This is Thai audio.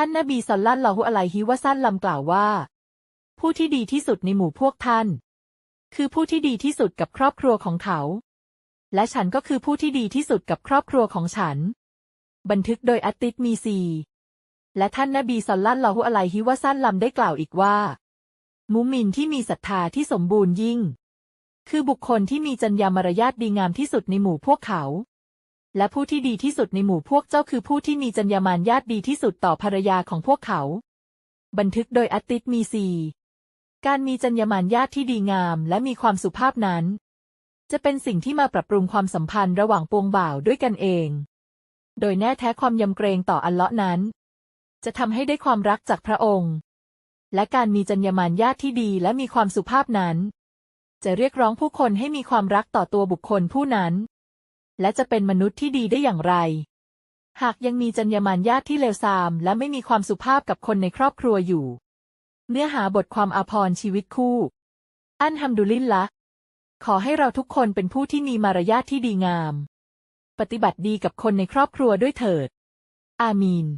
ท่านนบีสัลลัลลอฮุอะลัยฮิวะซัลลัมกล่าวว่า ผู้ที่ดีที่สุดในหมู่พวกท่าน คือผู้ที่ดีที่สุดกับครอบครัวของเขา และฉันก็คือผู้ที่ดีที่สุดกับครอบครัวของฉัน บันทึกโดยอัตติดมีซีและท่านนบีสัลลัลลอฮุอะลัยฮิวะซัลลัมได้กล่าวอีกว่า มุมินที่มีศรัทธาที่สมบูรณ์ยิ่ง คือบุคคลที่มีจรรยามารยาทดีงามที่สุดในหมู่พวกเขา และผู้ที่ดีที่สุดในหมู่พวกเจ้าคือผู้ที่มีจรรยามารยาทดีที่สุดต่อภรรยาของพวกเขา บันทึกโดยอัตติดมีซีการมีจรรยามารยาทที่ดีงามและมีความสุภาพนั้น จะเป็นสิ่งที่มาปรับปรุงความสัมพันธ์ระหว่างปวงบ่าวด้วยกันเอง โดยแน่แท้ความยำเกรงต่ออัลเลาะห์นั้น จะทำให้ได้ความรักจากพระองค์ และการมีจรรยามารยาทที่ดีและมีความสุภาพนั้น จะเรียกร้องผู้คนให้มีความรักต่อตัวบุคคลผู้นั้น และจะเป็นมนุษย์ที่ดีได้อย่างไร หากยังมีจรรยามารญาติที่เลวทราม และไม่มีความสุภาพกับคนในครอบครัวอยู่ เนื้อหาบทความอาภรณ์ชีวิตคู่ อันฮัมดุลิลละขอให้เราทุกคนเป็นผู้ที่มีมารยาทที่ดีงาม ปฏิบัติดีกับคนในครอบครัวด้วยเถิด อามีน